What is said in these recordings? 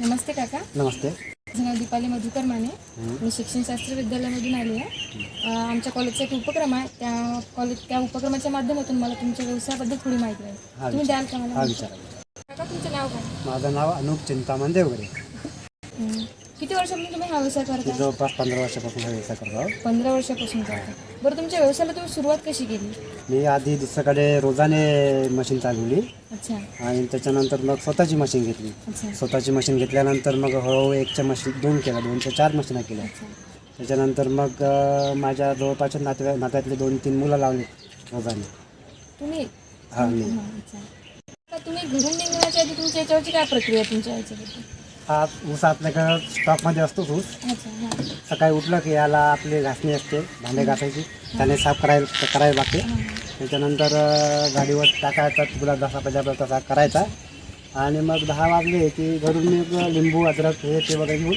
नमस्ते काका. नमस्ते. माझं नाव दीपाली मधुकर माने. मी शिक्षणशास्त्र विद्यालयामधून आली आहे. आमच्या कॉलेजचा एक उपक्रम आहे. त्या कॉलेज त्या उपक्रमाच्या माध्यमातून मला तुमच्या व्यवसायाबद्दल थोडी माहिती आहे. तुम्ही द्याल का मला? विचारा. काका तुमचं नाव काय? माझं नाव अनुप चिंतामण देवगडे. हं. किती वर्षापासून तुम्ही हा व्यवसाय करता? जवळपास पंधरा वर्षापासून हा व्यवसाय करतो. आहोत. पंधरा वर्षापासून करता. बरं तुमच्या व्यवसायाला तुम्ही सुरुवात कशी केली? मी आधी दुसऱ्याकडे रोजाने मशीन चालवली. अच्छा. आणि त्याच्यानंतर मग स्वतःची मशीन घेतली. अच्छा. स्वतःची मशीन घेतल्यानंतर मग हळूहळू एकच्या मशीन दोन केल्या दोनच्या चार मशीना केल्या. अच्छा. त्याच्यानंतर मग अं, माझ्या जवळपासच्या नात्या नात्यातले दोन तीन मुलं लावली रोजाने. तुम्ही? हा मी. हां अच्छा तुम्ही घरून निघण्याच्या आधी तुमच्या याच्यावरची काय प्रक्रिया आहे तुमच्या याच्याबद्दल? हा ऊस आपल्याकडं स्टॉकमध्ये असतोच ऊस. सकाळी उठलं की याला आपली घासणी असते भांडे घासायची. त्याने साफ करायला करायला लागते. त्याच्यानंतर गाडीवर टाकायचा तुला जसा पाहिजे आपल्याला तसा करायचा. आणि मग दहा वाजले की घरून मग लिंबू अद्रक हे ते वगैरे घेऊन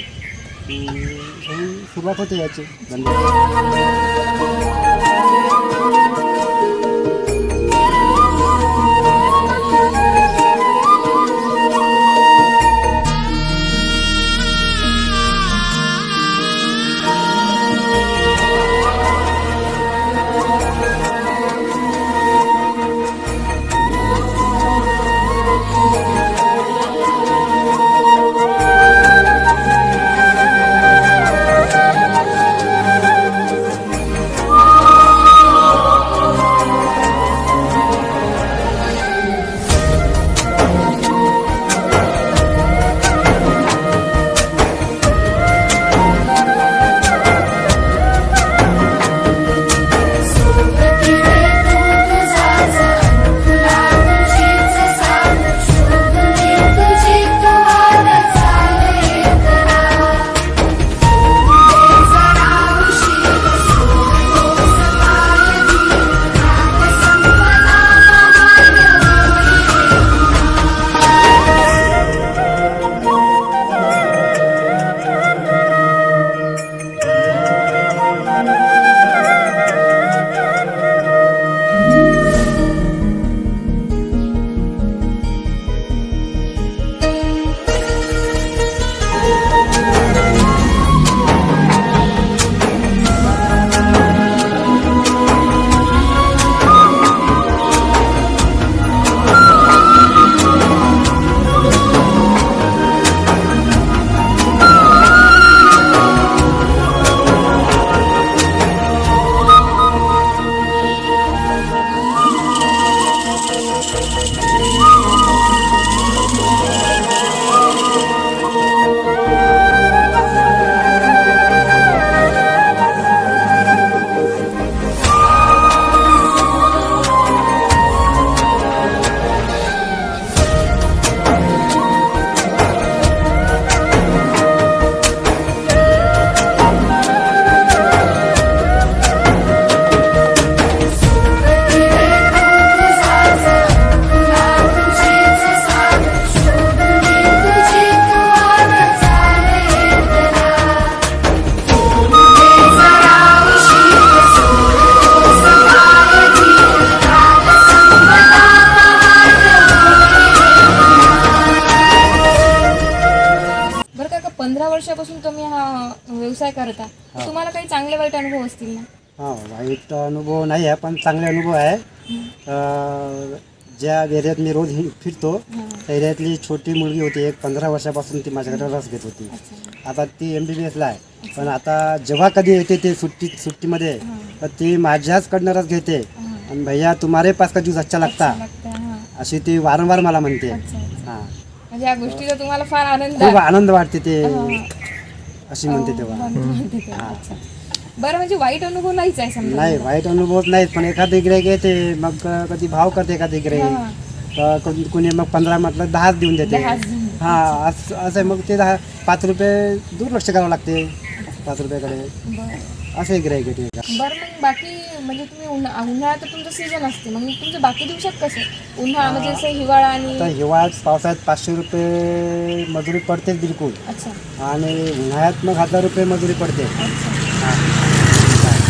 सुरुवात होते याची. धन्यवाद. बरं वाईट अनुभव असतील ना? हा वाईट अनुभव नाही आहे पण चांगले अनुभव आहे. अं, ज्या एरियात मी रोज हि- फिरतो त्या एरियातली छोटी मुलगी होती एक पंधरा वर्षापासून ती माझ्याकडे रस घेत होती. आता ती एम बी बी एसला आहे. पण आता जेव्हा कधी येते ते सुट्टी सुट्टीमध्ये तर ती माझ्याचकडनं रस घेते. आणि भैया तुम्हारे पास का ज्यूस अच्छा लागता लागतं हां. अशी ती वारंवार मला म्हणते. अच्छा अच्छा. हा. म्हणजे या गोष्टीचा तुम्हाला फार आनंद खूप आनंद वाटते ते. अशी म्हणते तेव्हा. अच्छा. बरं म्हणजे वाईट अनुभव नाहीच आहे समजा. नाही वाईट अनुभव नाहीत पण एखादी गिराईक येते मग कधी भाव करते एखादी गिराईक. तर कोणी कोणी मग पंधरा म्हटलं दहाच देऊन देते. दहाच देऊन देते. हा असं असं आहे मग ते दहा पाच रुपये दुर्लक्ष करावं लागते पाच रुपयाकडे. बरं. असे गिराईक येते बरं मग बाकी म्हणजे तुम्ही उन्हा उन्हाळ्यात तर तुमचं सीझन असते. मग तुमचे बाकी दिवसात कसं? उन्हाळा म्हणजे असं हिवाळा आणि तर हिवाळ्यात पावसाळ्यात पाचशे रुपये मजुरी पडते बिलकुल. अच्छा. आणि उन्हाळ्यात मग हजार रुपये मजुरी पडते. अच्छा. हा.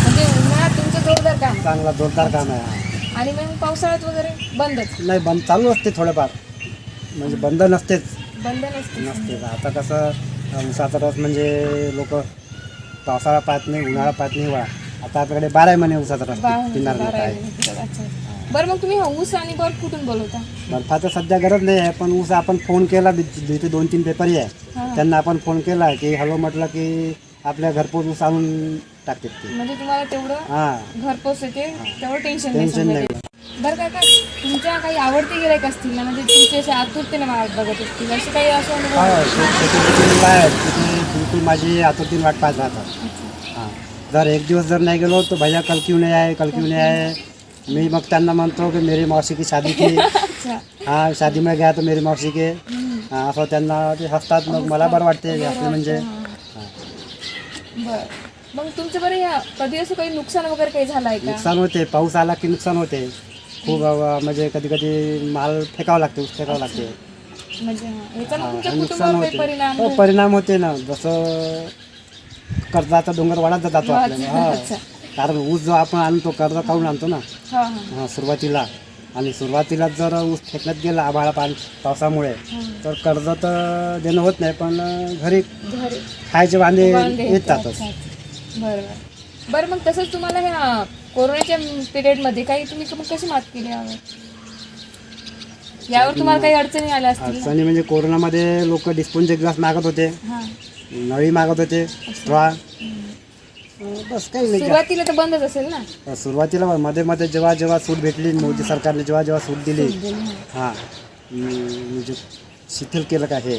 म्हणजे उन्हाळ्यात तुमचं जोरदार काम. चांगला जोरदार काम आहे हा. आणि मग पावसाळ्यात वगैरे बंदच? नाही बंद चालू असते थोडंफार. म्हणजे बंद नसतेच. बंद नसते नसते आता कसं अं, उसाचा रस म्हणजे लोक पावसाळा पाहत नाही उन्हाळा पाहत नाही हिवाळा आता आपल्याकडे बारा महिने उसाचा रस बारा- पिणार लोक बारा आहे आहे. अच्छा बरं मग तुम्ही हा ऊस आणि बर्फ कुठून बोलवता? बर्फाचं सध्या गरज नाही आहे पण ऊस आपण फोन केला इथे दोन तीन पेपरही आहे. त्यांना आपण फोन केला की हॅलो म्हटलं की आपल्या घरपोच ऊस आणून टाकतात ते. म्हणजे तुम्हाला तेवढं हां. घरपोच येते तेवढं टेन्शन टेन्शन नाही नाही. समजा. बरं काका तुमच्या काही आवडते गिरायक असतील ना म्हणजे तुमचे असे आतुरतेने वाट बघत असतील असे काही असं अनुभव हो आहेत बिलकुल माझी आतुरतीन वाट पाहत राहतात. हां जर एक दिवस जर नाही गेलो तर भैया कल क्यों नाही आहे कल क्यों नाही आहे मी मग त्यांना म्हणतो की मेरी मौसी की शादी की. अच्छा. हाँ शादी में गया तो मेरी मौसी के. हाँ असं त्यांना ते हसतात मग मला बरं वाटते असं म्हणजे. हां. हां. बरं. मग तुमचं बरं या कधी असं काही नुकसान वगैरे काही झालं आहे का? नुकसान होते पाऊस आला की नुकसान होते. खूप म्हणजे कधी कधी माल फेकावं लागते ऊस फेकावं लागते. म्हणजे हां. याचा मग तुमच्या नुकसान कुटुंबावर काही होते. परिणाम हो, परिणाम होते ना. जसं कर्जाचा डोंगर वाढत जातो आपल्याला हा. अच्छा कारण ऊस जो आपण आणतो कर्ज काढून आणतो ना. हां हां. हा, सुरुवातीला. आणि सुरुवातीला जर ऊस फेकण्यात गेला आभाळा पाणी पावसामुळे. तर कर्ज तर देणं होत नाही पण घरी घरी खायचे वांदे वांदे येतातच. अच्छा, अच्छा. बरं बरं बरं मग तसंच तुम्हाला ह्या कोरोनाच्या पिरियडमध्ये काही तुम्ही मग कशी मात केली यावर? यावर तुम्हाला काही अडचणी आल्या असतील ना? अडचणी म्हणजे कोरोनामध्ये लोक डिस्पोनचे ग्लास मागत होते. हां. नळी मागत होते. स्ट्रॉ बस काही नाही सुरुवातीला तर बंदच असेल ना? सुरुवातीला मध्ये मध्ये जेव्हा जेव्हा सूट भेटली मोदी सरकारने जेव्हा जेव्हा सूट दिली हां. हां म्हणजे शिथिल केलं का हे?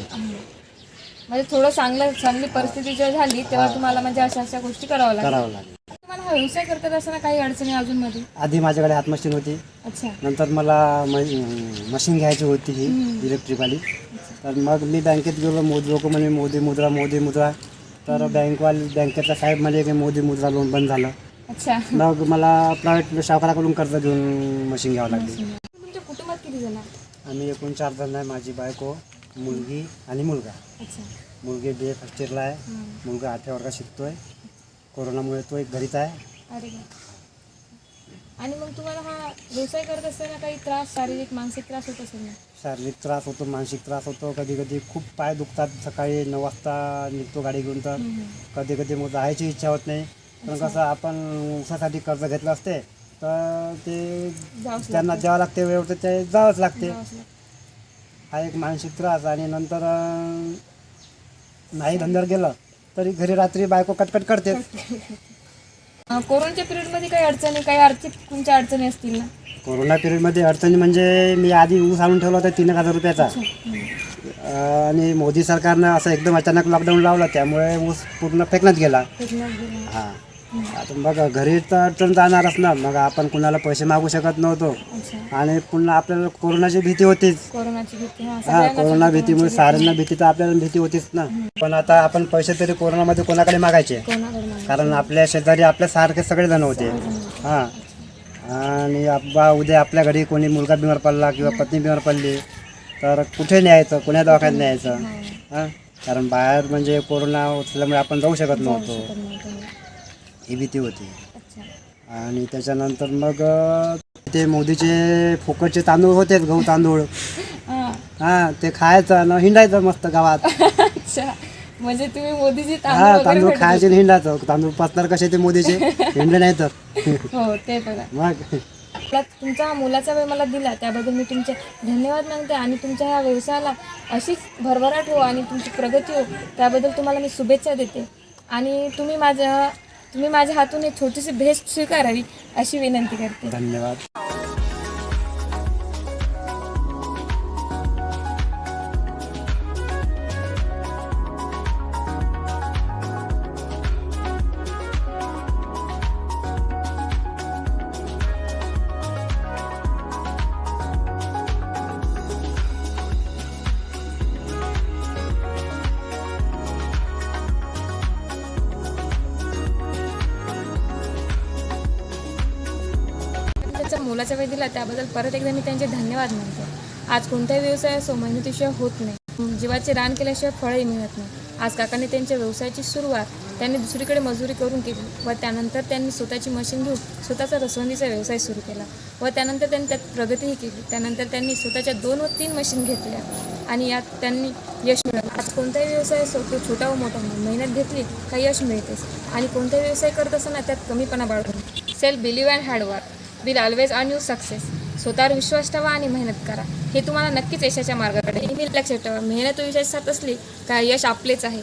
म्हणजे थोडं चांगलं चांगली परिस्थिती जेव्हा झाली तेव्हा तुम्हाला म्हणजे अशा अशा गोष्टी कराव्या लागल्या. करावं लागेल तुम्हाला हा व्यवसाय करतात असताना काही अडचणी अजून मध्ये आधी माझ्याकडे हात मशीन होती अच्छा. नंतर मला म- मशीन घ्यायची होती ही इलेक्ट्रिकवाली तर मग मी बँकेत गेलो मोदी लोक म्हणे मोदी मुद्रा मोदी मुद्रा. तर बँकवाले बँकेतला साहेब म्हणे की मोदी मुद्रा लोन बंद झालं. अच्छा. मग मला प्रायव्हेट सावकाराकडून कर्ज घेऊन मशीन घ्यावं लागली. तुमच्या कुटुंबात किती जण आहेत? आम्ही एकूण चार जण आहे माझी बायको मुलगी आणि मुलगा. अच्छा. मुलगी बी ए फर्स्ट इयरला आहे. मुलगा आठव्या वर्गात शिकतोय. कोरोनामुळे तो एक घरीच आहे. अरे वा. आणि मग तुम्हाला हा व्यवसाय करत असताना काही त्रास शारीरिक मानसिक त्रास होत असेल ना? शारीरिक त्रास होतो मानसिक त्रास होतो. कधी कधी खूप पाय दुखतात. सकाळी नऊ वाजता निघतो गाडी घेऊन तर. कधी कधी मग जायची इच्छा होत नाही. पण कसं आपण ऊसासाठी कर्ज घेतलं असते तर ते जावंच त्यांना द्यावं लागते वेळ तर ते जावंच लागते. जावंच लागतं. हा एक मानसिक त्रास. आणि नंतर अं, नाही धंद्यावर गेलं तरी घरी रात्री बायको कटकट करते. कोरोनाच्या पिरियडमध्ये काही अडचणी काही आर्थिक तुमच्या अडचणी असतील ना? कोरोना पिरियडमध्ये अडचणी म्हणजे मी आधी ऊस आणून ठेवला होता तीन एक हजार रुपयाचा. आणि मोदी सरकारनं असं एकदम अचानक लॉकडाऊन लावलं त्यामुळे ऊस पूर्ण फेकण्यात गेला. हां. आता बघा घरी तर अडचण जाणारच ना. मग आपण कुणाला पैसे मागू शकत नव्हतो. अच्छा. आणि पुन्हा आपल्याला कोरोनाची भीती होतीच. कोरोनाची भीती हा हा सगळ्यांनाच कोरोना होती भीतीमुळे साऱ्यांना भीती तर आपल्याला भीती होतीच ना. पण आता आपण पैसे तरी कोरोनामध्ये कोणाकडे मागायचे. कारण आपल्या शेजारी आपल्या सारखे सगळे जण होते. हां. आणि अब्बा उद्या आपल्या घरी कोणी मुलगा बिमार पडला किंवा पत्नी बिमार पडली तर कुठे न्यायचं? कोण्या दवाखान्यात न्यायचं? हां? कारण बाहेर म्हणजे कोरोना असल्यामुळे आपण जाऊ शकत नव्हतो. शकत नव्हतं. ही भीती होती. अच्छा. आणि त्याच्यानंतर मग ते मोदीचे फुकटचे तांदूळ होतेच गहू तांदूळ. हा. ते खायचं न हिंडायचं मस्त गावात. अच्छा. म्हणजे तुम्ही मोदीजी तांदूळ हा तांदूळ खायचे आणि हिंडायचं. तांदूळ पसणार कसे ते मोदीचे? हिंडले नाही तर. होते. हो ते बघा मग. तुमचा मुलाचा वेळ मला दिला त्याबद्दल मी तुमचे धन्यवाद मानते आणि तुमच्या ह्या व्यवसायाला अशीच भरभराट हो आणि तुमची प्रगती हो त्याबद्दल तुम्हाला मी शुभेच्छा देते. आणि तुम्ही माझ्या तुम्ही माझ्या हातून एक छोटीशी भेट स्वीकारावी अशी विनंती करते. धन्यवाद. त्याच्या वेळ दिला त्याबद्दल परत एकदा मी त्यांचे धन्यवाद मानते आज कोणताही व्यवसाय असो मेहनतीशिवाय होत नाही. जीवाचे रान केल्याशिवाय फळही मिळत नाही. आज काकांनी त्यांच्या व्यवसायाची सुरुवात त्यांनी दुसरीकडे मजुरी करून केली व त्यानंतर त्यांनी स्वतःची मशीन घेऊन स्वतःचा रसवंदीचा व्यवसाय सुरू केला व त्यानंतर त्यांनी त्यात प्रगतीही केली. त्यानंतर त्यांनी स्वतःच्या दोन व तीन मशीन घेतल्या आणि यात त्यांनी यश मिळवलं. आज कोणताही व्यवसाय असो तो छोटा व मोठा म्हणून मेहनत घेतली का यश मिळतेच. आणि कोणताही व्यवसाय करत असताना त्यात कमीपणा बाळगून. Self believe and hard work will always earn you success स्वतःवर विश्वास ठेवा आणि मेहनत करा. हे तुम्हाला नक्कीच यशाच्या मार्गाकडे नेहमी लक्षात ठेवा. मेहनत व यशात असली का यश आपलेच आहे.